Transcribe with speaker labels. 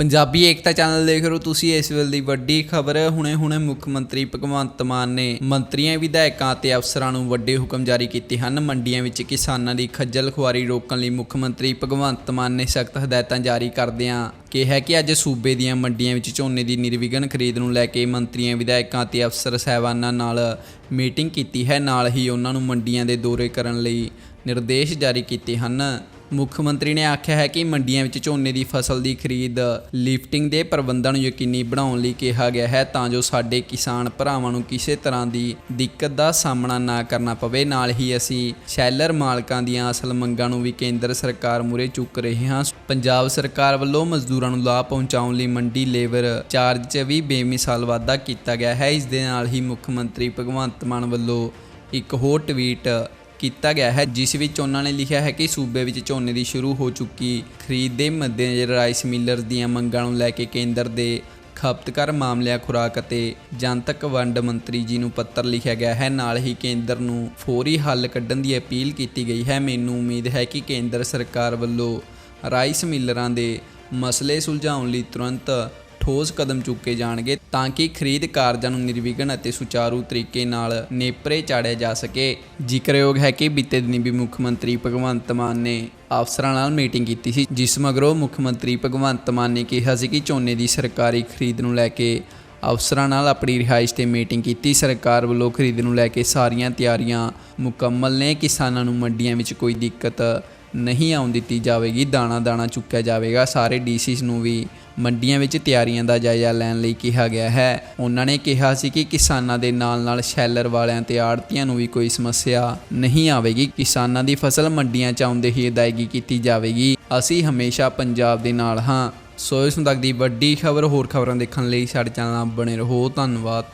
Speaker 1: ਪੰਜਾਬੀ ਏਕਤਾ channel ਦੇਖ ਰਹੇ ਹੋ ਤੁਸੀਂ ਇਸ ਵੇਲੇ ਦੀ ਵੱਡੀ ਖਬਰ ਹੁਣੇ-ਹੁਣੇ ਮੁੱਖ ਮੰਤਰੀ ਭਗਵੰਤ ਮਾਨ ਨੇ ਮੰਤਰੀਆਂ, ਵਿਧਾਇਕਾਂ ਅਤੇ ਅਫਸਰਾਂ ਨੂੰ ਵੱਡੇ ਹੁਕਮ ਜਾਰੀ ਕੀਤੇ ਹਨ। ਮੰਡੀਆਂ ਵਿੱਚ ਕਿਸਾਨਾਂ ਦੀ ਖੱਜਲ ਖੁਆਰੀ ਰੋਕਣ ਲਈ ਮੁੱਖ ਮੰਤਰੀ ਭਗਵੰਤ ਮਾਨ ਨੇ ਸਖਤ ਹਦਾਇਤਾਂ ਜਾਰੀ ਕਰਦਿਆਂ ਕਿਹਾ ਕਿ ਅੱਜ ਸੂਬੇ ਦੀਆਂ ਮੰਡੀਆਂ ਵਿੱਚ ਝੋਨੇ ਦੀ ਨਿਰਵਿਘਨ ਖਰੀਦ ਨੂੰ ਲੈ ਕੇ ਮੰਤਰੀਆਂ, ਵਿਧਾਇਕਾਂ ਅਤੇ ਅਫਸਰ ਸਹਿਬਾਨਾਂ ਨਾਲ ਮੀਟਿੰਗ ਕੀਤੀ ਹੈ। ਨਾਲ ਹੀ ਉਹਨਾਂ ਨੂੰ ਮੰਡੀਆਂ ਦੇ ਦੌਰੇ ਕਰਨ ਲਈ ਨਿਰਦੇਸ਼ ਜਾਰੀ ਕੀਤੇ ਹਨ। ਮੁੱਖ ਮੰਤਰੀ ਨੇ ਆਖਿਆ ਹੈ ਕਿ ਮੰਡੀਆਂ ਵਿੱਚ ਝੋਨੇ ਦੀ ਫਸਲ ਦੀ ਖਰੀਦ, ਲਿਫਟਿੰਗ ਦੇ ਪ੍ਰਬੰਧਾਂ ਨੂੰ ਯਕੀਨੀ ਬਣਾਉਣ ਲਈ ਕਿਹਾ ਗਿਆ ਹੈ ਤਾਂ ਜੋ ਸਾਡੇ ਕਿਸਾਨ ਭਰਾਵਾਂ ਨੂੰ ਕਿਸੇ ਤਰ੍ਹਾਂ ਦੀ ਦਿੱਕਤ ਦਾ ਸਾਹਮਣਾ ਨਾ ਕਰਨਾ ਪਵੇ। ਨਾਲ ਹੀ ਅਸੀਂ ਸ਼ੈਲਰ ਮਾਲਕਾਂ ਦੀਆਂ ਅਸਲ ਮੰਗਾਂ ਨੂੰ ਵੀ ਕੇਂਦਰ ਸਰਕਾਰ ਮੂਰੇ ਚੁੱਕ ਰਹੇ ਹਾਂ। ਪੰਜਾਬ ਸਰਕਾਰ ਵੱਲੋਂ ਮਜ਼ਦੂਰਾਂ ਨੂੰ ਲਾਭ ਪਹੁੰਚਾਉਣ ਲਈ ਮੰਡੀ ਲੇਬਰ ਚਾਰਜ 'ਚ ਵੀ ਬੇਮਿਸਾਲ ਵਾਧਾ ਕੀਤਾ ਗਿਆ ਹੈ। ਇਸ ਦੇ ਨਾਲ ਹੀ ਮੁੱਖ ਮੰਤਰੀ ਭਗਵੰਤ ਮਾਨ ਵੱਲੋਂ ਇੱਕ ਹੋਰ ਟਵੀਟ ਕੀਤਾ ਗਿਆ ਹੈ, ਜਿਸ ਵਿੱਚ ਉਹਨਾਂ ਨੇ ਲਿਖਿਆ ਹੈ ਕਿ ਸੂਬੇ ਵਿੱਚ ਝੋਨੇ ਦੀ ਸ਼ੁਰੂ ਹੋ ਚੁੱਕੀ ਖਰੀਦ ਦੇ ਮੱਦੇਨਜ਼ਰ ਰਾਈਸ ਮਿਲਰਸ ਦੀਆਂ ਮੰਗਾਂ ਨੂੰ ਲੈ ਕੇ ਕੇਂਦਰ ਦੇ ਖਪਤਕਾਰ ਮਾਮਲਿਆਂ, ਖੁਰਾਕ ਅਤੇ ਜਨਤਕ ਵੰਡ ਮੰਤਰੀ ਜੀ ਨੂੰ ਪੱਤਰ ਲਿਖਿਆ ਗਿਆ ਹੈ। ਨਾਲ ਹੀ ਕੇਂਦਰ ਨੂੰ ਫੌਰੀ ਹੱਲ ਕੱਢਣ ਦੀ ਅਪੀਲ ਕੀਤੀ ਗਈ ਹੈ। ਮੈਨੂੰ ਉਮੀਦ ਹੈ ਕਿ ਕੇਂਦਰ ਸਰਕਾਰ ਵੱਲੋਂ ਰਾਈਸ ਮਿਲਰਾਂ ਦੇ ਮਸਲੇ ਸੁਲਝਾਉਣ ਲਈ ਤੁਰੰਤ ਠੋਸ ਕਦਮ ਚੁੱਕੇ ਜਾਣਗੇ ਤਾਂ ਕਿ ਖਰੀਦ ਕਾਰਜਾਂ ਨੂੰ ਨਿਰਵਿਘਨ ਅਤੇ ਸੁਚਾਰੂ ਤਰੀਕੇ ਨਾਲ ਨੇਪਰੇ ਚਾੜਿਆ ਜਾ ਸਕੇ। ਜ਼ਿਕਰਯੋਗ ਹੈ ਕਿ ਬੀਤੇ ਦਿਨੀ ਵੀ ਮੁੱਖ ਮੰਤਰੀ ਭਗਵੰਤ ਮਾਨ ਨੇ ਅਫਸਰਾਂ ਨਾਲ ਮੀਟਿੰਗ ਕੀਤੀ ਸੀ, ਜਿਸ ਮਗਰੋਂ ਮੁੱਖ ਮੰਤਰੀ ਭਗਵੰਤ ਮਾਨ ਨੇ ਕਿਹਾ ਸੀ ਕਿ ਝੋਨੇ ਦੀ ਸਰਕਾਰੀ ਖਰੀਦ ਨੂੰ ਲੈ ਕੇ ਅਫਸਰਾਂ ਨਾਲ ਆਪਣੀ ਰਿਹਾਇਸ਼ ਤੇ ਮੀਟਿੰਗ ਕੀਤੀ। ਸਰਕਾਰ ਵੱਲੋਂ ਖਰੀਦ ਨੂੰ ਲੈ ਕੇ ਸਾਰੀਆਂ ਤਿਆਰੀਆਂ ਮੁਕੰਮਲ ਨੇ। ਕਿਸਾਨਾਂ ਨੂੰ ਮੰਡੀਆਂ ਵਿੱਚ ਕੋਈ ਦਿੱਕਤ ਨਹੀਂ ਆਉਣ ਦਿੱਤੀ ਜਾਵੇਗੀ, ਦਾਣਾ ਦਾਣਾ ਚੁੱਕਿਆ ਜਾਵੇਗਾ। ਸਾਰੇ ਡੀਸੀਸ ਨੂੰ ਵੀ ਮੰਡੀਆਂ ਵਿੱਚ ਤਿਆਰੀਆਂ ਦਾ ਜਾਇਜ਼ਾ ਲੈਣ ਲਈ ਕਿਹਾ ਗਿਆ ਹੈ। ਉਹਨਾਂ ਨੇ ਕਿਹਾ ਸੀ ਕਿ ਕਿਸਾਨਾਂ ਦੇ ਨਾਲ-ਨਾਲ ਸ਼ੈਲਰ ਵਾਲਿਆਂ ਤੇ ਆੜਤੀਆਂ ਨੂੰ ਵੀ ਕੋਈ ਸਮੱਸਿਆ ਨਹੀਂ ਆਵੇਗੀ। ਕਿਸਾਨਾਂ ਦੀ ਫਸਲ ਮੰਡੀਆਂ 'ਚ ਆਉਂਦੇ ਹੀ ਅਦਾਇਗੀ ਕੀਤੀ ਜਾਵੇਗੀ। ਅਸੀਂ ਹਮੇਸ਼ਾ ਪੰਜਾਬ ਦੇ ਨਾਲ ਹਾਂ। ਸੋ ਇਸ ਤੱਕ ਦੀ ਵੱਡੀ ਖਬਰ, ਹੋਰ ਖਬਰਾਂ ਦੇਖਣ ਲਈ ਸਾਡੇ ਚੈਨਲ ਨਾਲ ਬਣੇ ਰਹੋ। ਧੰਨਵਾਦ।